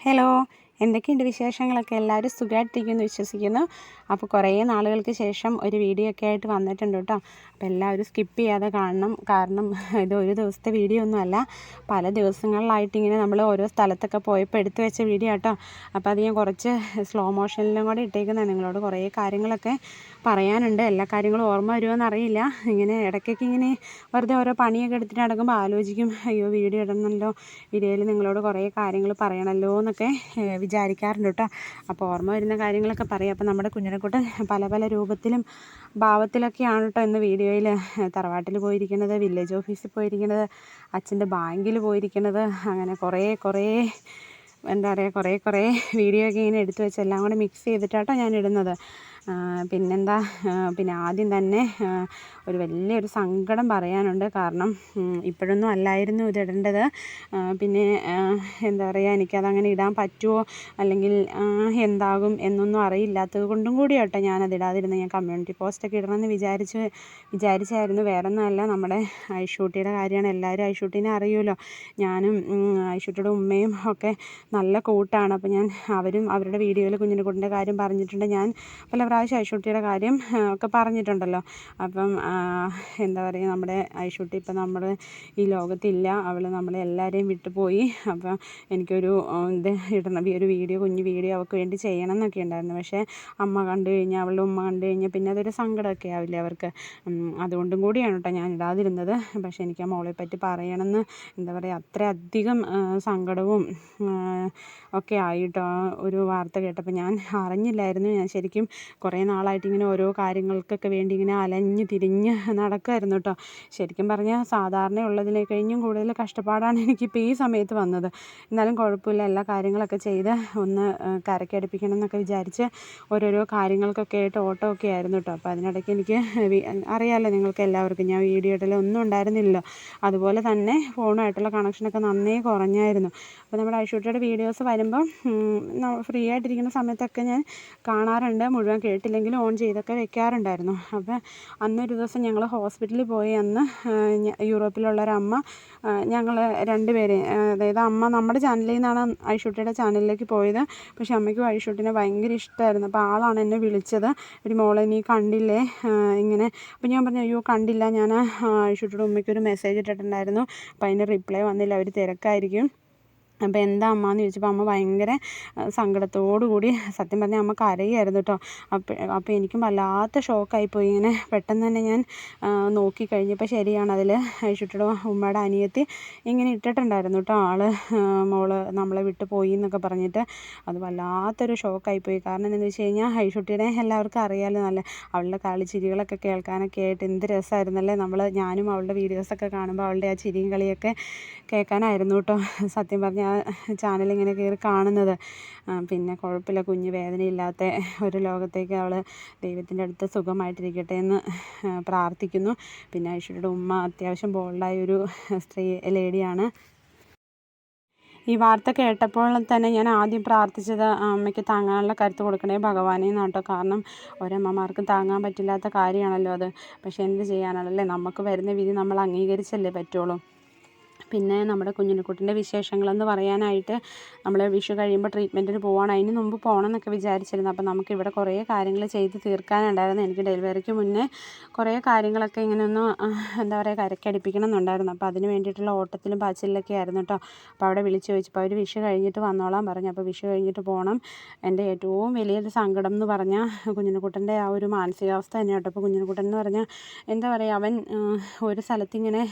Hello എന്തൊക്കെയുണ്ട് വിശേഷങ്ങളൊക്കെ എല്ലാവരും സുഖമായിട്ടിരിക്കുമെന്ന് വിശ്വസിക്കുന്നു. അപ്പോൾ കുറേ നാളുകൾക്ക് ശേഷം ഒരു വീഡിയോ ഒക്കെ ആയിട്ട് വന്നിട്ടുണ്ട് കേട്ടോ. അപ്പോൾ എല്ലാവരും സ്കിപ്പ് ചെയ്യാതെ കാണണം. കാരണം ഇത് ഒരു ദിവസത്തെ വീഡിയോ ഒന്നുമല്ല പല ദിവസങ്ങളിലായിട്ട് ഇങ്ങനെ നമ്മൾ ഓരോ സ്ഥലത്തൊക്കെ പോയപ്പോൾ എടുത്തു വെച്ച വീഡിയോ കേട്ടോ. അപ്പോൾ അത് ഞാൻ കുറച്ച് സ്ലോ മോഷനിലും കൂടെ ഇട്ടേക്കുന്നതാണ്. നിങ്ങളോട് കുറേ കാര്യങ്ങളൊക്കെ പറയാനുണ്ട്. എല്ലാ കാര്യങ്ങളും ഓർമ്മ വരുമോ അറിയില്ല. ഇങ്ങനെ ഇടയ്ക്കൊക്കെ ഇങ്ങനെ വെറുതെ ഓരോ പണിയൊക്കെ എടുത്തിട്ട് നടക്കുമ്പോൾ ആലോചിക്കും അയ്യോ വീഡിയോ ഇടണമല്ലോ. വീഡിയോയിൽ നിങ്ങളോട് കുറേ കാര്യങ്ങൾ പറയണമല്ലോ എന്നൊക്കെ വിചാരിക്കാറുണ്ട് കേട്ടോ. അപ്പോൾ ഓർമ്മ വരുന്ന കാര്യങ്ങളൊക്കെ പറയും. അപ്പോൾ നമ്മുടെ കുഞ്ഞിനെക്കുട്ടൻ പല പല രൂപത്തിലും ഭാവത്തിലൊക്കെയാണ് കേട്ടോ ഇന്ന് വീഡിയോയിൽ തറവാട്ടിൽ പോയിരിക്കുന്നത് വില്ലേജ് ഓഫീസിൽ പോയിരിക്കുന്നത് അച്ഛന്റെ ബാങ്കിൽ പോയിരിക്കുന്നത്. അങ്ങനെ കുറേ കുറേ എന്താ പറയുക കുറേ കുറേ വീഡിയോ ഒക്കെ ഇങ്ങനെ എടുത്തു വെച്ച് എല്ലാം കൂടെ മിക്സ് ചെയ്തിട്ടാട്ടോ ഞാൻ ഇടുന്നത്. പിന്നെന്താ? പിന്നെ ആദ്യം തന്നെ ഒരു വലിയൊരു സങ്കടം പറയാനുണ്ട്. കാരണം ഇപ്പോഴൊന്നും അല്ലായിരുന്നു ഇത് ഇടേണ്ടത്. പിന്നെ എന്താ പറയുക എനിക്കതങ്ങനെ ഇടാൻ പറ്റുമോ അല്ലെങ്കിൽ എന്താകും എന്നൊന്നും അറിയില്ലാത്തത് കൊണ്ടും കൂടി കേട്ടോ ഞാനത് ഇടാതിരുന്നത്. ഞാൻ കമ്മ്യൂണിറ്റി പോസ്റ്റൊക്കെ ഇടണമെന്ന് വിചാരിച്ച് വിചാരിച്ചായിരുന്നു. വേറെ ഒന്നുമല്ല നമ്മുടെ ഐഷൂട്ടിയുടെ കാര്യമാണ്. എല്ലാവരും ഐഷൂട്ടിനെ അറിയുമല്ലോ. ഞാനും ഐഷൂട്ടിയുടെ ഉമ്മയും ഒക്കെ നല്ല കൂട്ടാണ്. അപ്പോൾ ഞാൻ അവരും അവരുടെ വീഡിയോയിൽ കുഞ്ഞിനെക്കുട്ടിന്റെ കാര്യം പറഞ്ഞിട്ടുണ്ട്. ഞാൻ പല പ്രാവശ്യം ഐഷൂട്ടിയുടെ കാര്യം ഒക്കെ പറഞ്ഞിട്ടുണ്ടല്ലോ. അപ്പം എന്താ പറയുക നമ്മുടെ ഐഷൂട്ടി ഇപ്പം നമ്മൾ ഈ ലോകത്തില്ല. അവൾ നമ്മളെ എല്ലാവരെയും വിട്ടുപോയി. അപ്പം എനിക്കൊരു ഇത് ഇടണം ഒരു വീഡിയോ കുഞ്ഞു വീഡിയോ അവൾക്ക് വേണ്ടി ചെയ്യണം എന്നൊക്കെ ഉണ്ടായിരുന്നു. പക്ഷേ അമ്മ കണ്ടു കഴിഞ്ഞാൽ അവളുടെ ഉമ്മ കണ്ടു കഴിഞ്ഞാൽ പിന്നെ അതൊരു സങ്കടമൊക്കെ ആവില്ലേ അവർക്ക്. അതുകൊണ്ടും കൂടിയാണ് കേട്ടോ ഞാൻ ഇടാതിരുന്നത്. പക്ഷേ എനിക്ക് ആ മോളെ പറ്റി പറയണമെന്ന് എന്താ പറയുക അത്രയധികം സങ്കടവും ഒക്കെ ആയിട്ടോ. ഒരു വാർത്ത കേട്ടപ്പോൾ ഞാൻ അറിഞ്ഞില്ലായിരുന്നു. ഞാൻ ശരിക്കും കുറേ നാളായിട്ട് ഇങ്ങനെ ഓരോ കാര്യങ്ങൾക്കൊക്കെ വേണ്ടി ഇങ്ങനെ അലഞ്ഞ് തിരിഞ്ഞ് നടക്കുമായിരുന്നു കേട്ടോ. ശരിക്കും പറഞ്ഞാൽ സാധാരണ ഉള്ളതിനെ കഴിഞ്ഞും കൂടുതൽ കഷ്ടപ്പാടാണ് എനിക്കിപ്പോൾ ഈ സമയത്ത് വന്നത്. എന്നാലും കുഴപ്പമില്ല എല്ലാ കാര്യങ്ങളൊക്കെ ചെയ്ത് ഒന്ന് കരക്കടുപ്പിക്കണം എന്നൊക്കെ വിചാരിച്ച് ഓരോരോ കാര്യങ്ങൾക്കൊക്കെ ആയിട്ട് ഓട്ടോ ഒക്കെ ആയിരുന്നു കേട്ടോ. അപ്പോൾ അതിനിടയ്ക്ക് എനിക്ക് അറിയാമല്ലോ നിങ്ങൾക്ക് എല്ലാവർക്കും ഞാൻ വീഡിയോ ഒന്നും ഉണ്ടായിരുന്നില്ലല്ലോ. അതുപോലെ തന്നെ ഫോണുമായിട്ടുള്ള കണക്ഷനൊക്കെ നന്നേ കുറഞ്ഞായിരുന്നു. അപ്പോൾ നമ്മുടെ ഐഷൂട്ടിയുടെ വീഡിയോസ് വരുമ്പം ഫ്രീ ആയിട്ടിരിക്കുന്ന സമയത്തൊക്കെ ഞാൻ കാണാറുണ്ട്. മുഴുവൻ കേട്ടില്ലെങ്കിലും ഓൺ ചെയ്തൊക്കെ വെക്കാറുണ്ടായിരുന്നു. അപ്പോൾ അന്നൊരു ദിവസം ഞങ്ങൾ ഹോസ്പിറ്റലിൽ പോയി അന്ന് യൂറോപ്പിലുള്ള ഒരമ്മ ഞങ്ങൾ രണ്ടുപേരെ അതായത് അമ്മ നമ്മുടെ ചാനലിൽ നിന്നാണ് ഐഷൂട്ടിയുടെ ചാനലിലേക്ക് പോയത്. പക്ഷേ അമ്മയ്ക്കും ഐഷൂട്ടിനെ ഭയങ്കര ഇഷ്ടമായിരുന്നു അപ്പോൾ ആളാണ് എന്നെ വിളിച്ചത്. ഒരു മോളെ നീ കണ്ടില്ലേ? ഇങ്ങനെ. അപ്പോൾ ഞാൻ പറഞ്ഞു അയ്യോ കണ്ടില്ല. ഞാൻ ഐഷൂട്ടിയുടെ ഉമ്മയ്ക്ക് ഒരു മെസ്സേജ് ഇട്ടിട്ടുണ്ടായിരുന്നു. അപ്പോൾ അതിന് റിപ്ലൈ വന്നില്ല. അവർ തിരക്കായിരിക്കും. അപ്പോൾ എന്താ അമ്മ എന്ന് ചോദിച്ചപ്പോൾ അമ്മ ഭയങ്കര സങ്കടത്തോടു കൂടി സത്യം പറഞ്ഞാൽ അമ്മ കരയുമായിരുന്നു കേട്ടോ. അപ്പോൾ അപ്പോൾ എനിക്കും വല്ലാത്ത ഷോക്കായിപ്പോയി. ഇങ്ങനെ പെട്ടെന്ന് തന്നെ ഞാൻ നോക്കി കഴിഞ്ഞപ്പോൾ ശരിയാണ് അതിൽ ഐഷുട്ടിയുടെ ഉമ്മയുടെ അനിയത്തി ഇങ്ങനെ ഇട്ടിട്ടുണ്ടായിരുന്നു കേട്ടോ. ആൾ മോൾ നമ്മളെ വിട്ട് പോയി എന്നൊക്കെ പറഞ്ഞിട്ട് അത് വല്ലാത്തൊരു ഷോക്കായിപ്പോയി. കാരണം എന്താണെന്ന് വെച്ച് കഴിഞ്ഞാൽ ഐഷുട്ടിയുടെ എല്ലാവർക്കും അറിയാമല്ലോ നല്ല അവളുടെ കളിച്ചിരികളൊക്കെ കേൾക്കാനൊക്കെ ആയിട്ട് എന്ത് രസമായിരുന്നല്ലേ നമ്മൾ ഞാനും അവളുടെ വീഡിയോസൊക്കെ കാണുമ്പോൾ അവളുടെ ആ ചിരിയും കളിയൊക്കെ കേൾക്കാനായിരുന്നു കേട്ടോ. സത്യം പറഞ്ഞാൽ ഇങ്ങനെ കയറി കാണുന്നത്. പിന്നെ കുഴപ്പമില്ല കുഞ്ഞ് വേദനയില്ലാത്ത ഒരു ലോകത്തേക്ക് അവൾ ദൈവത്തിന്റെ അടുത്ത് സുഖമായിട്ടിരിക്കട്ടെ എന്ന് പ്രാർത്ഥിക്കുന്നു. പിന്നെ ഐശ്വര്യയുടെ ഉമ്മ അത്യാവശ്യം ബോൾഡായ ഒരു സ്ത്രീ ലേഡിയാണ്. ഈ വാർത്ത കേട്ടപ്പോൾ തന്നെ ഞാൻ ആദ്യം പ്രാർത്ഥിച്ചത് അമ്മയ്ക്ക് താങ്ങാനുള്ള കരുത്ത് കൊടുക്കണേ ഭഗവാനെ എന്നാട്ടോ. കാരണം ഒരമ്മമാർക്കും താങ്ങാൻ പറ്റില്ലാത്ത കാര്യമാണല്ലോ അത്. പക്ഷേ എന്ത് ചെയ്യാനാണല്ലേ നമുക്ക് വരുന്ന വിധി നമ്മൾ അംഗീകരിച്ചല്ലേ പറ്റുള്ളൂ. പിന്നെ നമ്മുടെ കുഞ്ഞിനെക്കുട്ടിന്റെ വിശേഷങ്ങളെന്ന് പറയാനായിട്ട് നമ്മൾ വിഷു കഴിയുമ്പോൾ ട്രീറ്റ്മെന്റിന് പോവാണ്. അതിന് മുമ്പ് പോകണം എന്നൊക്കെ വിചാരിച്ചിരുന്നു. അപ്പോൾ നമുക്ക് ഇവിടെ കുറേ കാര്യങ്ങൾ ചെയ്ത് തീർക്കാനുണ്ടായിരുന്നു. എനിക്ക് ഡെലിവറിക്ക് മുന്നേ കുറേ കാര്യങ്ങളൊക്കെ ഇങ്ങനെ ഒന്ന് എന്താ പറയുക കരക്കടിപ്പിക്കണം എന്നുണ്ടായിരുന്നു അപ്പോൾ അതിന് വേണ്ടിയിട്ടുള്ള ഓട്ടത്തിലും പാച്ചിലൊക്കെ ആയിരുന്നു കേട്ടോ അപ്പോൾ അവിടെ വിളിച്ച് ചോദിച്ചപ്പോൾ അവർ വിഷു കഴിഞ്ഞിട്ട് വന്നോളാൻ പറഞ്ഞു. അപ്പോൾ വിഷു കഴിഞ്ഞിട്ട് പോകണം എന്റെ ഏറ്റവും വലിയൊരു സങ്കടം എന്ന് പറഞ്ഞാൽ കുഞ്ഞിനെക്കുട്ടന്റെ ആ ഒരു മാനസികാവസ്ഥ തന്നെ കേട്ടോ അപ്പോൾ കുഞ്ഞിനെക്കുട്ടൻ എന്ന് പറഞ്ഞാൽ എന്താ പറയുക അവൻ ഒരു സ്ഥലത്തിങ്ങനെ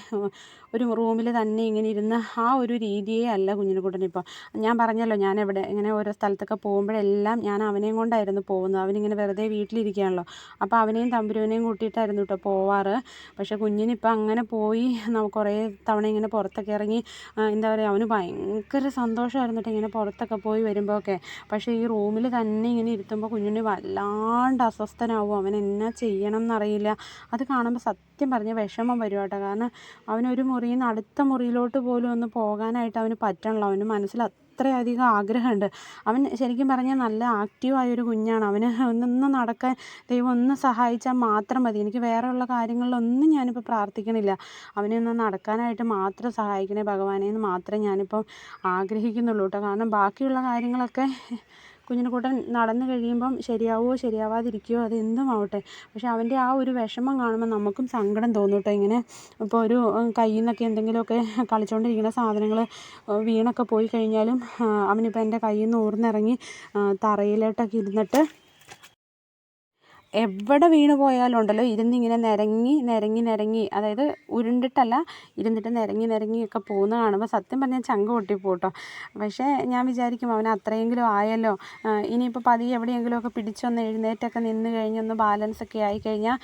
ഒരു റൂമിൽ തന്നെ ഇങ്ങനെ ഇരുന്ന് ആ ഒരു രീതിയേ അല്ല കുഞ്ഞിനെ ഇപ്പോൾ ഞാൻ പറഞ്ഞല്ലോ ഞാൻ എവിടെ ഇങ്ങനെ ഓരോ സ്ഥലത്തൊക്കെ പോകുമ്പോഴെല്ലാം ഞാൻ അവനെയും കൊണ്ടായിരുന്നു പോകുന്നത്. അവനിങ്ങനെ വെറുതെ വീട്ടിലിരിക്കുകയാണല്ലോ. അപ്പോൾ അവനെയും തമ്പുരുവിനെയും കൂട്ടിയിട്ടായിരുന്നു കേട്ടോ പോവാറ്. പക്ഷേ കുഞ്ഞിനിപ്പോൾ അങ്ങനെ പോയി കുറേ തവണ ഇങ്ങനെ പുറത്തൊക്കെ ഇറങ്ങി എന്താ പറയുക അവന് ഭയങ്കര സന്തോഷമായിരുന്നു കേട്ടോ ഇങ്ങനെ പുറത്തൊക്കെ പോയി വരുമ്പോഴൊക്കെ. പക്ഷേ ഈ റൂമിൽ തന്നെ ഇങ്ങനെ ഇരുത്തുമ്പോൾ കുഞ്ഞിന് വല്ലാണ്ട് അസ്വസ്ഥനാവും. അവൻ എന്നാ ചെയ്യണം എന്നറിയില്ല. അത് കാണുമ്പോൾ സത്യം സത്യം പറഞ്ഞ വിഷമം വരും കേട്ടോ. കാരണം അവനൊരു മുറിയിൽ നിന്ന് അടുത്ത മുറിയിലോട്ട് പോലും ഒന്ന് പോകാനായിട്ട് അവന് പറ്റണല്ലോ. അവന് മനസ്സിൽ അത്രയധികം ആഗ്രഹമുണ്ട്. അവൻ ശരിക്കും പറഞ്ഞാൽ നല്ല ആക്റ്റീവായൊരു കുഞ്ഞാണ്. അവന് ഒന്നൊന്ന് നടക്കാൻ ദൈവം ഒന്ന് സഹായിച്ചാൽ മാത്രം മതി. എനിക്ക് വേറെയുള്ള കാര്യങ്ങളിലൊന്നും ഞാനിപ്പോൾ പ്രാർത്ഥിക്കണില്ല. അവനെ ഒന്ന് നടക്കാനായിട്ട് മാത്രം സഹായിക്കണേ ഭഗവാനെ എന്ന് മാത്രമേ ഞാനിപ്പം ആഗ്രഹിക്കുന്നുള്ളൂ കേട്ടോ. കാരണം ബാക്കിയുള്ള കാര്യങ്ങളൊക്കെ കുഞ്ഞിനെക്കൂട്ടൻ നടന്നു കഴിയുമ്പം ശരിയാവുമോ ശരിയാവാതിരിക്കുമോ അത് എന്തും ആവട്ടെ. പക്ഷേ അവന്റെ ആ ഒരു വിഷമം കാണുമ്പോൾ നമുക്കും സങ്കടം തോന്നും ഇങ്ങനെ. ഇപ്പോൾ ഒരു കയ്യിൽ നിന്നൊക്കെ എന്തെങ്കിലുമൊക്കെ കളിച്ചുകൊണ്ടിരിക്കുന്ന സാധനങ്ങൾ വീണൊക്കെ പോയി കഴിഞ്ഞാലും അവനിപ്പോൾ എന്റെ കയ്യിൽ നിന്ന് ഊർന്നിറങ്ങി തറയിലോട്ടൊക്കെ ഇരുന്നിട്ട് എവിടെ വീണ് പോയാലും ഉണ്ടല്ലോ ഇരുന്നിങ്ങനെ നിരങ്ങി നിരങ്ങി നിരങ്ങി അതായത് ഉരുണ്ടിട്ടല്ല ഇരുന്നിട്ട് നിരങ്ങി നിരങ്ങിയൊക്കെ പോകുന്നത് കാണുമ്പോൾ സത്യം പറഞ്ഞാൽ ചങ്ക് പൊട്ടിപ്പോവും കേട്ടോ പക്ഷേ ഞാൻ വിചാരിക്കും അവൻ അത്രയെങ്കിലും ആയല്ലോ. ഇനിയിപ്പോൾ പതിയെ എവിടെയെങ്കിലുമൊക്കെ പിടിച്ചൊന്ന് എഴുന്നേറ്റൊക്കെ നിന്ന് കഴിഞ്ഞൊന്ന് ബാലൻസ് ഒക്കെ ആയിക്കഴിഞ്ഞാൽ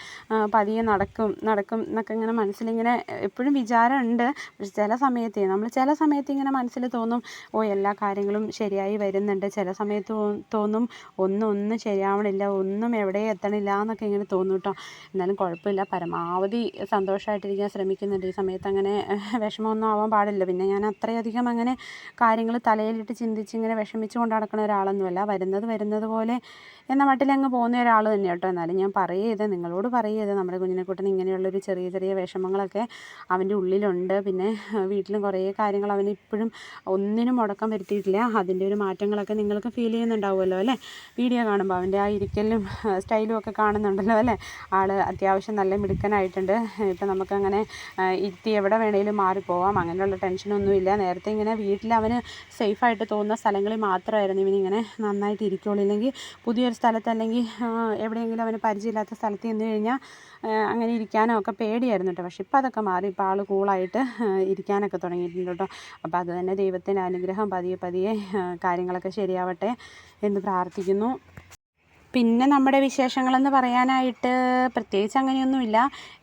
പതിയെ നടക്കും നടക്കും എന്നൊക്കെ ഇങ്ങനെ മനസ്സിലിങ്ങനെ എപ്പോഴും വിചാരമുണ്ട്. പക്ഷെ ചില സമയത്ത് നമ്മൾ ചില സമയത്ത് ഇങ്ങനെ മനസ്സിൽ തോന്നും ഓ എല്ലാ കാര്യങ്ങളും ശരിയായി വരുന്നുണ്ട്. ചില സമയത്ത് തോന്നും ഒന്നും ഒന്നും ശരിയാവണില്ല. ഒന്നും എവിടെ എത്തണം കാണില്ല എന്നൊക്കെ ഇങ്ങനെ തോന്നും കേട്ടോ എന്നാലും കുഴപ്പമില്ല. പരമാവധി സന്തോഷമായിട്ടിരിക്കാൻ ശ്രമിക്കുന്നുണ്ട്. ഈ സമയത്ത് അങ്ങനെ വിഷമമൊന്നും ആവാൻ പാടില്ല. പിന്നെ ഞാൻ അത്രയധികം അങ്ങനെ കാര്യങ്ങൾ തലയിലിട്ട് ചിന്തിച്ച് ഇങ്ങനെ വിഷമിച്ച് കൊണ്ട് നടക്കുന്ന ഒരാളൊന്നുമല്ല. വരുന്നത് വരുന്നത് പോലെ എന്ന മട്ടിൽ അങ്ങ് പോകുന്ന ഒരാൾ തന്നെ കേട്ടോ എന്നാലും ഞാൻ പറയരുത് നിങ്ങളോട് പറയരുത് നമ്മുടെ കുഞ്ഞിനെക്കുട്ടൻ ഇങ്ങനെയുള്ളൊരു ചെറിയ ചെറിയ വിഷമങ്ങളൊക്കെ അവന്റെ ഉള്ളിലുണ്ട്. പിന്നെ വീട്ടിലും കുറേ കാര്യങ്ങൾ അവന് ഇപ്പോഴും ഒന്നിനും മുടക്കം വരുത്തിയിട്ടില്ല. അതിന്റെ ഒരു മാറ്റങ്ങളൊക്കെ നിങ്ങൾക്ക് ഫീൽ ചെയ്യുന്നുണ്ടാവുമല്ലോ അല്ലേ? വീഡിയോ കാണുമ്പോൾ അവന്റെ ആ ഇരിക്കലും സ്റ്റൈലും ഒക്കെ കാണുന്നുണ്ടല്ലോ അല്ലേ? ആൾ അത്യാവശ്യം നല്ല മിടുക്കനായിട്ടുണ്ട്. ഇപ്പം നമുക്കങ്ങനെ ഇരുത്തി എവിടെ വേണേലും മാറിപ്പോവാം അങ്ങനെയുള്ള ടെൻഷനൊന്നുമില്ല. നേരത്തെ ഇങ്ങനെ വീട്ടിൽ അവന് സേഫായിട്ട് തോന്നുന്ന സ്ഥലങ്ങളിൽ മാത്രമായിരുന്നു ഇവനിങ്ങനെ നന്നായിട്ട് ഇരിക്കുകയുള്ളൂ ഇല്ലെങ്കിൽ പുതിയൊരു സ്ഥലത്ത് അല്ലെങ്കിൽ എവിടെയെങ്കിലും അവന് പരിചയമില്ലാത്ത സ്ഥലത്ത് ചെന്ന് കഴിഞ്ഞാൽ അങ്ങനെ ഇരിക്കാനോ ഒക്കെ പേടിയായിരുന്നു കേട്ടോ. പക്ഷേ ഇപ്പോൾ അതൊക്കെ മാറി. ഇപ്പോൾ ആൾ കൂളായിട്ട് ഇരിക്കാനൊക്കെ തുടങ്ങിയിട്ടുണ്ട് കേട്ടോ. അപ്പോൾ അത് തന്നെ ദൈവത്തിന്റെ അനുഗ്രഹം പതിയെ പതിയെ കാര്യങ്ങളൊക്കെ ശരിയാവട്ടെ എന്ന് പ്രാർത്ഥിക്കുന്നു. പിന്നെ നമ്മുടെ വിശേഷങ്ങളെന്ന് പറയാനായിട്ട് പ്രത്യേകിച്ച് അങ്ങനെയൊന്നുമില്ല.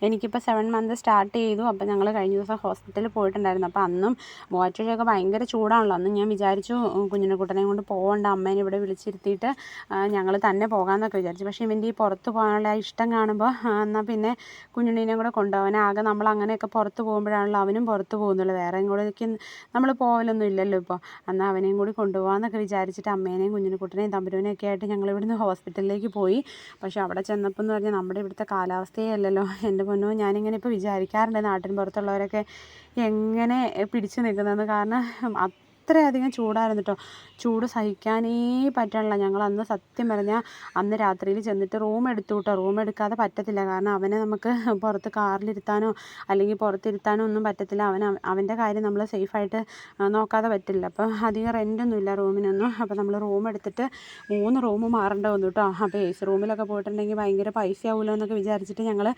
എനിക്കിപ്പോൾ സെവൻ മന്ത് സ്റ്റാർട്ട് ചെയ്തു. അപ്പോൾ ഞങ്ങൾ കഴിഞ്ഞ ദിവസം ഹോസ്പിറ്റലിൽ പോയിട്ടുണ്ടായിരുന്നു. അപ്പോൾ അന്നും മൂവാറ്റുപുഴയൊക്കെ ഭയങ്കര ചൂടാണല്ലോ. അന്ന് ഞാൻ വിചാരിച്ചു കുഞ്ഞിനെ കുട്ടനെയും കൊണ്ട് പോകണ്ട അമ്മേനെ ഇവിടെ വിളിച്ചിരുത്തിയിട്ട് ഞങ്ങൾ തന്നെ പോകാമെന്നൊക്കെ വിചാരിച്ചു. പക്ഷേ ഇവന്റെ ഈ പുറത്ത് പോകാനുള്ള ഇഷ്ടം കാണുമ്പോൾ എന്നാൽ പിന്നെ കുഞ്ഞുണ്ണീനെയും കൂടെ കൊണ്ടുപോകാൻ ആകെ നമ്മൾ അങ്ങനെയൊക്കെ പുറത്ത് പോകുമ്പോഴാണല്ലോ അവനും പുറത്ത് പോകുന്നുള്ളൂ. വേറെ കൂടെയൊക്കെ നമ്മൾ പോകലൊന്നും ഇല്ലല്ലോ ഇപ്പോൾ എന്നാൽ അവനെയും കൂടി കൊണ്ടുപോകാമെന്നൊക്കെ വിചാരിച്ചിട്ട് അമ്മേനെയും കുഞ്ഞിനെ കുട്ടനെയും തമ്പുരുവിനെയൊക്കെ ആയിട്ട് ഞങ്ങൾ ഇവിടുന്ന് ഹോസ്പിറ്റൽ ഹോസ്പിറ്റലിലേക്ക് പോയി. പക്ഷേ അവിടെ ചെന്നപ്പോൾ എന്ന് പറഞ്ഞാൽ നമ്മുടെ ഇവിടുത്തെ കാലാവസ്ഥയേ അല്ലല്ലോ. എന്റെ പൊന്നോ ഞാനിങ്ങനെ ഇപ്പോൾ വിചാരിക്കാറുണ്ട് നാട്ടിൻ പുറത്തുള്ളവരൊക്കെ എങ്ങനെ പിടിച്ചു നിൽക്കുന്നതെന്ന്. കാരണം അത്രയധികം ചൂടായിരുന്നു കേട്ടോ ചൂട് സഹിക്കാനേ പറ്റണില്ല ഞങ്ങൾ അന്ന് സത്യം പറഞ്ഞാൽ അന്ന് രാത്രിയിൽ ചെന്നിട്ട് റൂം എടുത്തു കേട്ടോ റൂം എടുക്കാതെ പറ്റത്തില്ല. കാരണം അവനെ നമുക്ക് പുറത്ത് കാറിലിരുത്താനോ അല്ലെങ്കിൽ പുറത്തിരുത്താനോ ഒന്നും പറ്റത്തില്ല. അവൻ അവന്റെ കാര്യം നമ്മൾ സേഫായിട്ട് നോക്കാതെ പറ്റില്ല. അപ്പോൾ അധികം റെന്റൊന്നും ഇല്ല റൂമിനൊന്നും. അപ്പോൾ നമ്മൾ റൂം എടുത്തിട്ട് മൂന്ന് റൂം മാറേണ്ട വന്നു കേട്ടോ അപ്പോൾ എ സി റൂമിലൊക്കെ പോയിട്ടുണ്ടെങ്കിൽ ഭയങ്കര പൈസ ആവുമല്ലോ എന്നൊക്കെ വിചാരിച്ചിട്ട് ഞങ്ങൾ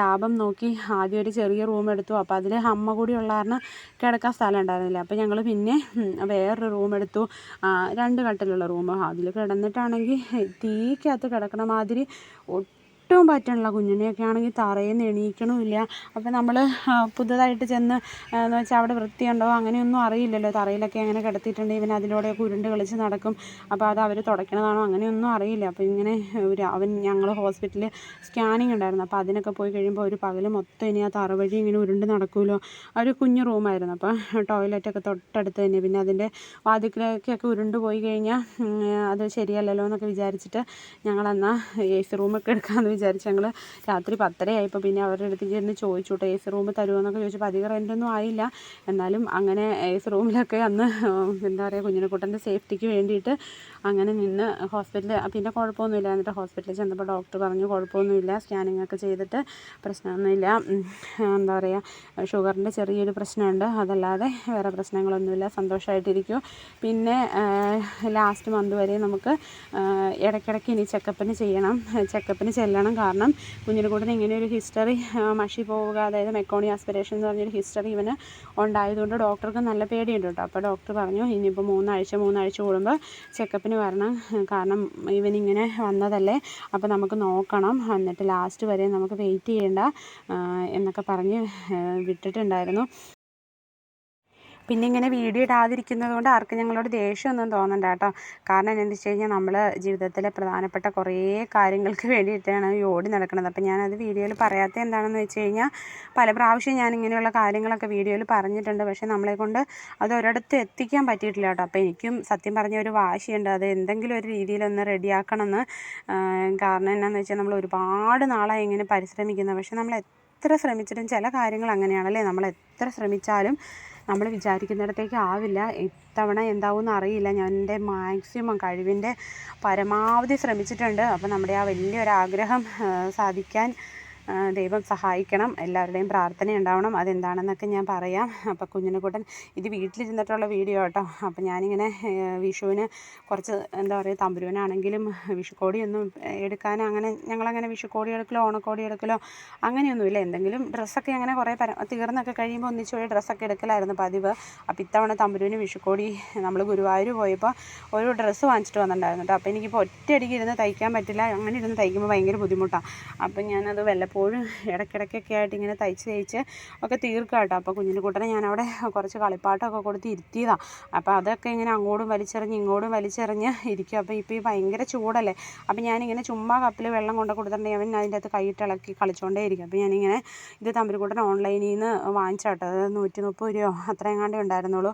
ലാഭം നോക്കി ആദ്യം ഒരു ചെറിയ റൂം എടുത്തു. അപ്പോൾ അതിൽ അമ്മ കൂടി ഉള്ള കാരണം കിടക്കാൻ സ്ഥലം ഉണ്ടായിരുന്നില്ല. അപ്പോൾ ഞങ്ങൾ പിന്നെ വേറൊരു റൂം എടുത്തു. രണ്ട് കട്ടിലുള്ള റൂം അതിൽ കിടന്നിട്ടാണെങ്കിൽ തീക്കകത്ത് കിടക്കണ മാതിരി ഒട്ടും പറ്റണില്ല കുഞ്ഞിനെയൊക്കെ ആണെങ്കിൽ തറയിൽ നിന്ന് എണീക്കണമില്ല അപ്പോൾ നമ്മൾ പുതുതായിട്ട് ചെന്ന് എന്ന് വെച്ചാൽ അവിടെ വൃത്തിയുണ്ടോ അങ്ങനെയൊന്നും അറിയില്ലല്ലോ. തറയിലൊക്കെ അങ്ങനെ കിടത്തിയിട്ടുണ്ടെങ്കിൽ ഇവൻ അതിലൂടെയൊക്കെ ഉരുണ്ട് കളിച്ച് നടക്കും. അപ്പോൾ അത് അവർ തുടയ്ക്കണതാണോ അങ്ങനെയൊന്നും അറിയില്ല. അപ്പോൾ ഇങ്ങനെ ഒരു അവൻ ഞങ്ങൾ ഹോസ്പിറ്റലിൽ സ്കാനിങ് ഉണ്ടായിരുന്നു. അപ്പോൾ അതിനൊക്കെ പോയി കഴിയുമ്പോൾ ഒരു പകൽ മൊത്തം ഇനി ആ തറ വഴി ഇങ്ങനെ ഉരുണ്ട് നടക്കുമല്ലോ ഒരു കുഞ്ഞു റൂമായിരുന്നു. അപ്പോൾ ടോയ്ലറ്റൊക്കെ തൊട്ടടുത്ത് തന്നെ. പിന്നെ അതിന്റെ വാതിക്കലേക്കൊക്കെ ഉരുണ്ട് പോയി കഴിഞ്ഞാൽ അത് ശരിയല്ലല്ലോ എന്നൊക്കെ വിചാരിച്ചിട്ട് ഞങ്ങളെന്നാൽ എ സി റൂമൊക്കെ എടുക്കാമെന്ന് ഞങ്ങൾ രാത്രി പത്തരയായപ്പോൾ പിന്നെ അവരുടെ അടുത്ത് ചെന്ന് ചോദിച്ചു കേട്ടോ എ സി റൂം തരുമോയെന്നൊക്കെ ചോദിച്ചപ്പോൾ അധികം റെന്റൊന്നും ആയില്ല. എന്നാലും അങ്ങനെ എ സി റൂമിലൊക്കെ അന്ന് എന്താ പറയുക കുഞ്ഞിനെക്കുട്ടന്റെ സേഫ്റ്റിക്ക് വേണ്ടിയിട്ട് അങ്ങനെ നിന്ന് ഹോസ്പിറ്റലിൽ പിന്നെ കുഴപ്പമൊന്നുമില്ല. എന്നിട്ട് ഹോസ്പിറ്റലിൽ ചെന്നപ്പോൾ ഡോക്ടർ പറഞ്ഞു കുഴപ്പമൊന്നുമില്ല സ്കാനിങ് ഒക്കെ ചെയ്തിട്ട് പ്രശ്നമൊന്നുമില്ല. എന്താ പറയുക ഷുഗറിന്റെ ചെറിയൊരു പ്രശ്നമുണ്ട്. അതല്ലാതെ വേറെ പ്രശ്നങ്ങളൊന്നുമില്ല. സന്തോഷമായിട്ടിരിക്കും പിന്നെ ലാസ്റ്റ് മന്ത് വരെ നമുക്ക് ഇടയ്ക്കിടയ്ക്ക് ഇനി ചെക്കപ്പിന് ചെയ്യണം. ചെക്കപ്പിന് ചെല്ലണം. കാരണം കുഞ്ഞിനെക്കൂട്ടിന് ഇങ്ങനെ ഒരു ഹിസ്റ്ററി മഷി പോവുക അതായത് മെക്കോണി ആസ്പിറേഷൻ എന്ന് പറഞ്ഞൊരു ഹിസ്റ്ററി ഇവന് ഉണ്ടായതുകൊണ്ട് ഡോക്ടർക്ക് നല്ല പേടിയുണ്ട് കേട്ടോ. അപ്പോൾ ഡോക്ടർ പറഞ്ഞു ഇനിയിപ്പോൾ മൂന്നാഴ്ച മൂന്നാഴ്ച കൂടുമ്പോൾ ചെക്കപ്പിന് വരണം. കാരണം ഇവനിങ്ങനെ വന്നതല്ലേ. അപ്പോൾ നമുക്ക് നോക്കണം. എന്നിട്ട് ലാസ്റ്റ് വരെ നമുക്ക് വെയിറ്റ് ചെയ്യേണ്ട എന്നൊക്കെ പറഞ്ഞ് വിട്ടിട്ടുണ്ടായിരുന്നു. പിന്നെ ഇങ്ങനെ വീഡിയോ ഇടാതിരിക്കുന്നത് കൊണ്ട് ആർക്കും ഞങ്ങളോട് ദേഷ്യമൊന്നും തോന്നണ്ട കേട്ടോ. കാരണം എന്താണെന്ന് വെച്ച് കഴിഞ്ഞാൽ നമ്മൾ ജീവിതത്തിലെ പ്രധാനപ്പെട്ട കുറേ കാര്യങ്ങൾക്ക് വേണ്ടിയിട്ടാണ് ഈ ഓടി നടക്കുന്നത്. അപ്പം ഞാനത് വീഡിയോയിൽ പറയാത്ത എന്താണെന്ന് വെച്ച് കഴിഞ്ഞാൽ പല പ്രാവശ്യം ഞാൻ ഇങ്ങനെയുള്ള കാര്യങ്ങളൊക്കെ വീഡിയോയിൽ പറഞ്ഞിട്ടുണ്ട്. പക്ഷേ നമ്മളെ കൊണ്ട് അത് ഒരിടത്ത് എത്തിക്കാൻ പറ്റിയിട്ടില്ല കേട്ടോ. അപ്പോൾ എനിക്കും സത്യം പറഞ്ഞ ഒരു വാശിയുണ്ട്. അത് എന്തെങ്കിലും ഒരു രീതിയിലൊന്ന് റെഡിയാക്കണമെന്ന്. കാരണം എന്താണെന്ന് വെച്ചാൽ നമ്മൾ ഒരുപാട് നാളായി ഇങ്ങനെ പരിശ്രമിക്കുന്നത് പക്ഷേ നമ്മൾ എത്ര ശ്രമിച്ചിട്ടും ചില കാര്യങ്ങൾ അങ്ങനെയാണല്ലേ? നമ്മൾ എത്ര ശ്രമിച്ചാലും നമ്മൾ വിചാരിക്കുന്നിടത്തേക്ക് ആവില്ല. ഇത്തവണ എന്താവുമെന്ന് അറിയില്ല. ഞാൻ എന്റെ മാക്സിമം കഴിവിന്റെ പരമാവധി ശ്രമിച്ചിട്ടുണ്ട്. അപ്പോൾ നമ്മുടെ ആ വലിയൊരാഗ്രഹം സാധിക്കാൻ ദൈവം സഹായിക്കണം എല്ലാവരുടെയും പ്രാർത്ഥന ഉണ്ടാവണം അതെന്താണെന്നൊക്കെ ഞാൻ പറയാം. അപ്പോൾ കുഞ്ഞിനെക്കൂട്ടൻ ഇത് വീട്ടിലിരുന്നിട്ടുള്ള വീഡിയോ കേട്ടോ. അപ്പോൾ ഞാനിങ്ങനെ വിഷുവിന് കുറച്ച് എന്താ പറയുക തമ്പുരുവനാണെങ്കിലും വിഷുക്കോടിയൊന്നും എടുക്കാൻ അങ്ങനെ ഞങ്ങളങ്ങനെ വിഷുക്കോടി എടുക്കലോ ഓണക്കോടി എടുക്കലോ അങ്ങനെയൊന്നുമില്ല. എന്തെങ്കിലും ഡ്രസ്സൊക്കെ അങ്ങനെ കുറേ പര തീർന്നൊക്കെ കഴിയുമ്പോൾ ഒന്നിച്ച് പോയി ഡ്രസ്സൊക്കെ എടുക്കലായിരുന്നു പതിവ്. അപ്പോൾ ഇത്തവണ തമ്പുരുവിന് വിഷുക്കോടി നമ്മൾ ഗുരുവായൂർ പോയപ്പോൾ ഒരു ഡ്രസ്സ് വാങ്ങിച്ചിട്ട് വന്നിട്ടുണ്ടായിരുന്നു കേട്ടോ. അപ്പോൾ എനിക്കിപ്പോൾ ഒറ്റയടിക്ക് ഇരുന്ന് തയ്ക്കാൻ പറ്റില്ല. അങ്ങനെ ഇരുന്ന് തയ്ക്കുമ്പോൾ ഭയങ്കര ബുദ്ധിമുട്ടാണ് അപ്പം ഞാനത് വല്ലപ്പോഴും വല്ലപ്പോഴും ഇടയ്ക്കിടയ്ക്കൊക്കെ ആയിട്ട് ഇങ്ങനെ തയ്ച്ച് തയ്ച്ച് ഒക്കെ തീർക്കുക കേട്ടോ. അപ്പോൾ കുഞ്ഞിന്റെ കൂട്ടനെ ഞാനവിടെ കുറച്ച് കളിപ്പാട്ടമൊക്കെ കൊടുത്ത് ഇരുത്തിയതാണ് അപ്പോൾ അതൊക്കെ ഇങ്ങനെ അങ്ങോട്ടും വലിച്ചെറിഞ്ഞ് ഇങ്ങോട്ടും വലിച്ചെറിഞ്ഞ് ഇരിക്കും അപ്പോൾ ഇപ്പോൾ ഈ ഭയങ്കര ചൂടല്ലേ. അപ്പോൾ ഞാനിങ്ങനെ ചുമ്മാ കപ്പിൽ വെള്ളം കൊണ്ട് കൊടുത്തിട്ടുണ്ടെങ്കിൽ അവൻ അതിന്റെ അകത്ത് കൈയിട്ട് ഇളക്കി കളിച്ചുകൊണ്ടേ ഇരിക്കും. അപ്പോൾ ഞാനിങ്ങനെ ഇത് തമ്പുരുക്കൂട്ടൻ ഓൺലൈനിൽ നിന്ന് വാങ്ങിച്ചാട്ടോ അത് നൂറ്റി മുപ്പത് രൂപയോ അത്രയും കണ്ടേ ഉണ്ടായിരുന്നുള്ളൂ.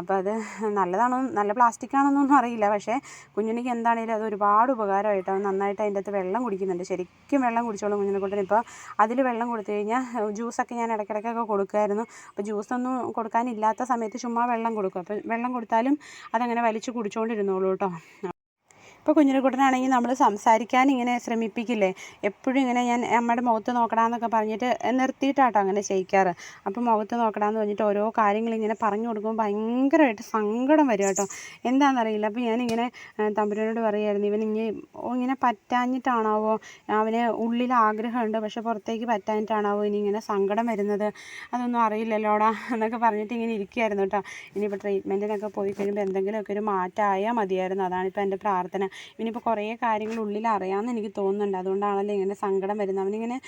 അപ്പോൾ അത് നല്ലതാണോ നല്ല പ്ലാസ്റ്റിക് ആണെന്നൊന്നും അറിയില്ല. പക്ഷേ കുഞ്ഞിനിക്ക് എന്താണെങ്കിലും അത് ഒരുപാട് ഉപകാരമായിട്ടോ. നന്നായിട്ട് അതിന്റെ അകത്ത് വെള്ളം കുടിക്കുന്നുണ്ട്. ശരിക്കും വെള്ളം കുടിച്ചോളും കുഞ്ഞിനെ കൂട്ടൻ ഇപ്പോൾ അതിൽ വെള്ളം കൊടുത്തു കഴിഞ്ഞാൽ ജ്യൂസൊക്കെ ഞാൻ ഇടയ്ക്കിടയ്ക്കൊക്കെ കൊടുക്കുമായിരുന്നു. അപ്പോൾ ജ്യൂസൊന്നും കൊടുക്കാനില്ലാത്ത സമയത്ത് ചുമ്മാ വെള്ളം കൊടുക്കും. അപ്പോൾ വെള്ളം കൊടുത്താലും അതങ്ങനെ വലിച്ച് കുടിച്ചുകൊണ്ടിരുന്നോളും കേട്ടോ. ഇപ്പോൾ കുഞ്ഞിനെക്കുട്ടനാണെങ്കിൽ നമ്മൾ സംസാരിക്കാൻ ഇങ്ങനെ ശ്രമിപ്പിക്കില്ലേ? എപ്പോഴും ഇങ്ങനെ ഞാൻ അമ്മയുടെ മുഖത്ത് നോക്കടാന്നൊക്കെ പറഞ്ഞിട്ട് നിർത്തിയിട്ടാട്ടോ അങ്ങനെ ചെയ്യിക്കാറ്. അപ്പോൾ മുഖത്ത് നോക്കടാന്ന് പറഞ്ഞിട്ട് ഓരോ കാര്യങ്ങൾ ഇങ്ങനെ പറഞ്ഞു കൊടുക്കുമ്പോൾ ഭയങ്കരമായിട്ട് സങ്കടം വരും കേട്ടോ. എന്താണെന്നറിയില്ല അപ്പോൾ ഞാനിങ്ങനെ തമ്പുരനോട് പറയുമായിരുന്നു ഇവൻ ഇങ്ങനെ ഇങ്ങനെ പറ്റാഞ്ഞിട്ടാണാവോ? അവന് ഉള്ളിൽ ആഗ്രഹമുണ്ട് പക്ഷെ പുറത്തേക്ക് പറ്റാഞ്ഞിട്ടാണാവോ ഇനി ഇങ്ങനെ സങ്കടം വരുന്നത്? അതൊന്നും അറിയില്ലല്ലോടാ എന്നൊക്കെ പറഞ്ഞിട്ട് ഇങ്ങനെ ഇരിക്കുകയായിരുന്നു കേട്ടോ. ഇനിയിപ്പോൾ ട്രീറ്റ്മെന്റിനൊക്കെ പോയി കഴിയുമ്പോൾ എന്തെങ്കിലുമൊക്കെ ഒരു മാറ്റമായാൽ മതിയായിരുന്നു. അതാണിപ്പോൾ എന്റെ പ്രാർത്ഥന. ഇനിയിപ്പോൾ കുറേ കാര്യങ്ങൾ ഉള്ളിൽ അറിയാമെന്ന് എനിക്ക് തോന്നുന്നുണ്ട്. അതുകൊണ്ടാണല്ലോ ഇങ്ങനെ സങ്കടം വരുന്നത്. അവനിങ്ങനെ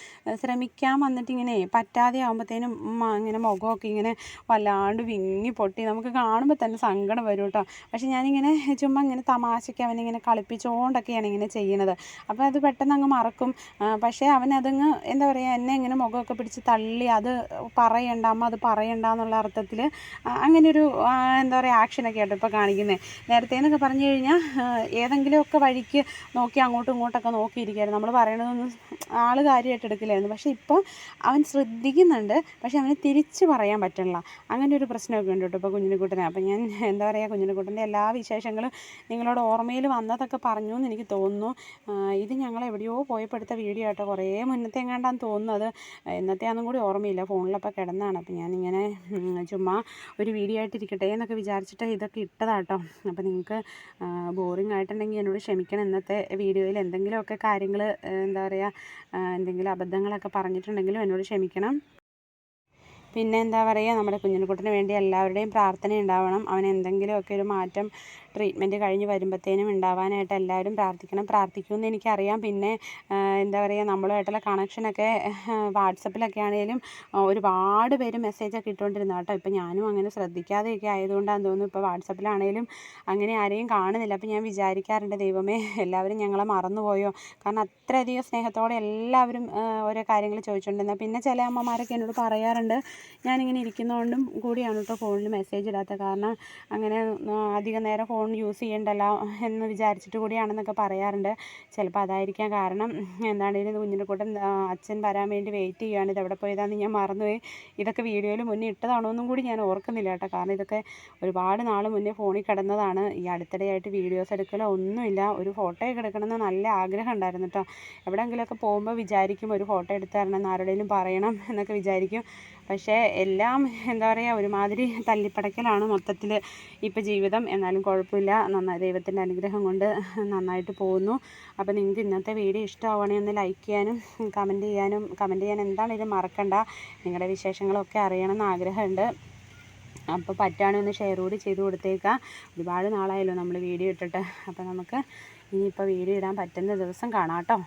ശ്രമിക്കാൻ വന്നിട്ട് ഇങ്ങനെ പറ്റാതെ ആകുമ്പോഴത്തേനും ഇങ്ങനെ മുഖമൊക്കെ ഇങ്ങനെ വല്ലാണ്ട് വിങ്ങി പൊട്ടി. നമുക്ക് കാണുമ്പോൾ തന്നെ സങ്കടം വരും കേട്ടോ. പക്ഷെ ഞാനിങ്ങനെ ചുമ്മാ ഇങ്ങനെ തമാശയ്ക്ക് അവനിങ്ങനെ കളിപ്പിച്ചുകൊണ്ടൊക്കെയാണ് ഇങ്ങനെ ചെയ്യുന്നത് അപ്പോൾ അത് പെട്ടെന്ന് അങ്ങ് മറക്കും. പക്ഷേ അവനതങ്ങ് എന്താ പറയുക എന്നെ ഇങ്ങനെ മുഖമൊക്കെ പിടിച്ച് തള്ളി അത് പറയണ്ട അമ്മ അത് പറയണ്ട എന്നുള്ള അർത്ഥത്തിൽ അങ്ങനെ ഒരു എന്താ പറയുക ആക്ഷനൊക്കെ ആട്ടോ ഇപ്പോൾ കാണിക്കുന്നത് നേരത്തെ എന്നൊക്കെ പറഞ്ഞു കഴിഞ്ഞാൽ ഏതെങ്കിലും എന്തെങ്കിലുമൊക്കെ വഴിക്ക് നോക്കി അങ്ങോട്ടും ഇങ്ങോട്ടൊക്കെ നോക്കിയിരിക്കുകയായിരുന്നു നമ്മൾ പറയണതൊന്നും ആൾ കാര്യമായിട്ട് എടുക്കില്ലായിരുന്നു. പക്ഷേ ഇപ്പോൾ അവൻ ശ്രദ്ധിക്കുന്നുണ്ട്. പക്ഷേ അവന് തിരിച്ച് പറയാൻ പറ്റണില്ല അങ്ങനെ ഒരു പ്രശ്നമൊക്കെ ഉണ്ട് കേട്ടോ ഇപ്പോൾ കുഞ്ഞിനെക്കുട്ടനെ. അപ്പം ഞാൻ എന്താ പറയുക കുഞ്ഞിനെക്കുട്ടന്റെ എല്ലാ വിശേഷങ്ങളും നിങ്ങളോട് ഓർമ്മയിൽ വന്നതൊക്കെ പറഞ്ഞു എന്ന് എനിക്ക് തോന്നുന്നു. ഇത് ഞങ്ങൾ എവിടെയോ പോയപ്പെടുത്ത വീഡിയോ ആട്ടോ കുറേ മുന്നത്തെ എങ്ങാണ്ടാന്ന് തോന്നുന്നത് എന്നത്തെയാണെന്നും കൂടി ഓർമ്മയില്ല. ഫോണിലപ്പോൾ കിടന്നാണ്. അപ്പം ഞാനിങ്ങനെ ചുമ്മാ ഒരു വീഡിയോ ആയിട്ടിരിക്കട്ടെ എന്നൊക്കെ വിചാരിച്ചിട്ട് ഇതൊക്കെ ഇട്ടതാട്ടോ. അപ്പോൾ നിങ്ങൾക്ക് ബോറിംഗ് ആയിട്ടുണ്ടെങ്കിൽ എന്നോട് ക്ഷമിക്കണം. ഇന്നത്തെ വീഡിയോയിൽ എന്തെങ്കിലുമൊക്കെ കാര്യങ്ങൾ എന്താ പറയുക എന്തെങ്കിലും അബദ്ധങ്ങളൊക്കെ പറഞ്ഞിട്ടുണ്ടെങ്കിലും എന്നോട് ക്ഷമിക്കണം. പിന്നെ എന്താ പറയുക നമ്മുടെ കുഞ്ഞിനെക്കുട്ടന് വേണ്ടി എല്ലാവരുടെയും പ്രാർത്ഥന ഉണ്ടാവണം. അവൻ എന്തെങ്കിലുമൊക്കെ ഒരു മാറ്റം ട്രീറ്റ്മെന്റ് കഴിഞ്ഞ് വരുമ്പോഴത്തേനും ഉണ്ടാവാനായിട്ട് എല്ലാവരും പ്രാർത്ഥിക്കണം. പ്രാർത്ഥിക്കുമെന്ന് എനിക്കറിയാം. പിന്നെ എന്താ പറയുക നമ്മളുമായിട്ടുള്ള കണക്ഷനൊക്കെ വാട്സപ്പിലൊക്കെ ആണെങ്കിലും ഒരുപാട് പേര് മെസ്സേജൊക്കെ ഇട്ടുകൊണ്ടിരുന്നു കേട്ടോ. ഇപ്പോൾ ഞാനും അങ്ങനെ ശ്രദ്ധിക്കാതെയൊക്കെ ആയതുകൊണ്ടാണെന്ന് തോന്നുന്നു. ഇപ്പോൾ വാട്സപ്പിലാണെങ്കിലും അങ്ങനെ ആരെയും കാണുന്നില്ല. അപ്പോൾ ഞാൻ വിചാരിക്കാറുണ്ട് ദൈവമേ എല്ലാവരും ഞങ്ങളെ മറന്നുപോയോ? കാരണം അത്രയധികം സ്നേഹത്തോടെ എല്ലാവരും ഓരോ കാര്യങ്ങൾ ചോദിച്ചുകൊണ്ടിരുന്നത് പിന്നെ ചില അമ്മമാരൊക്കെ എന്നോട് പറയാറുണ്ട് ഞാനിങ്ങനെ ഇരിക്കുന്നതുകൊണ്ടും കൂടിയാണ് കേട്ടോ ഫോണിൽ മെസ്സേജ് ഇടാത്ത. കാരണം അങ്ങനെ അധികം നേരം ഫോൺ യൂസ് ചെയ്യണ്ടല്ലോ എന്ന് വിചാരിച്ചിട്ട് കൂടിയാണെന്നൊക്കെ പറയാറുണ്ട്. ചിലപ്പോൾ അതായിരിക്കാം കാരണം എന്താണെങ്കിലും കൂട്ടം അച്ഛൻ വരാൻ വേണ്ടി വെയിറ്റ് ചെയ്യുകയാണ് ഇത് എവിടെ പോയതാണെന്ന് ഞാൻ മറന്നുപോയി. ഇതൊക്കെ വീഡിയോയിൽ മുന്നേ ഇട്ടതാണോ എന്നും കൂടി ഞാൻ ഓർക്കുന്നില്ല കേട്ടോ. കാരണം ഇതൊക്കെ ഒരുപാട് നാൾ മുന്നേ ഫോണിൽ കിടന്നതാണ്. ഈ അടുത്തിടെയായിട്ട് വീഡിയോസ് എടുക്കലോ ഒന്നുമില്ല. ഒരു ഫോട്ടോയൊക്കെ എടുക്കണമെന്ന് നല്ല ആഗ്രഹം ഉണ്ടായിരുന്നു കേട്ടോ എവിടെയെങ്കിലുമൊക്കെ പോകുമ്പോൾ വിചാരിക്കും ഒരു ഫോട്ടോ എടുത്ത് തരണം എന്ന് ആരുടെയും പറയണം എന്നൊക്കെ വിചാരിക്കും. പക്ഷേ എല്ലാം എന്താ പറയുക ഒരുമാതിരി തല്ലിപ്പടക്കലാണ് മൊത്തത്തിൽ ഇപ്പോൾ ജീവിതം. എന്നാലും കുഴപ്പമില്ല. നന്നായി ദൈവത്തിന്റെ അനുഗ്രഹം കൊണ്ട് നന്നായിട്ട് പോകുന്നു. അപ്പോൾ നിങ്ങൾക്ക് ഇന്നത്തെ വീഡിയോ ഇഷ്ടമാവുകയാണെങ്കിൽ ഒന്ന് ലൈക്ക് ചെയ്യാനും കമന്റ് ചെയ്യാനും കമന്റ് ചെയ്യാൻ എന്താണെങ്കിലും മറക്കണ്ട. നിങ്ങളുടെ വിശേഷങ്ങളൊക്കെ അറിയണമെന്ന് ആഗ്രഹമുണ്ട്. അപ്പോൾ പറ്റുകയാണെങ്കിൽ ഒന്ന് ഷെയർ കൂടി ചെയ്ത് കൊടുത്തേക്കാം. ഒരുപാട് നാളായല്ലോ നമ്മൾ വീഡിയോ ഇട്ടിട്ട്. അപ്പോൾ നമുക്ക് ഇനിയിപ്പോൾ വീഡിയോ ഇടാൻ പറ്റുന്ന ദിവസം കാണാം കേട്ടോ.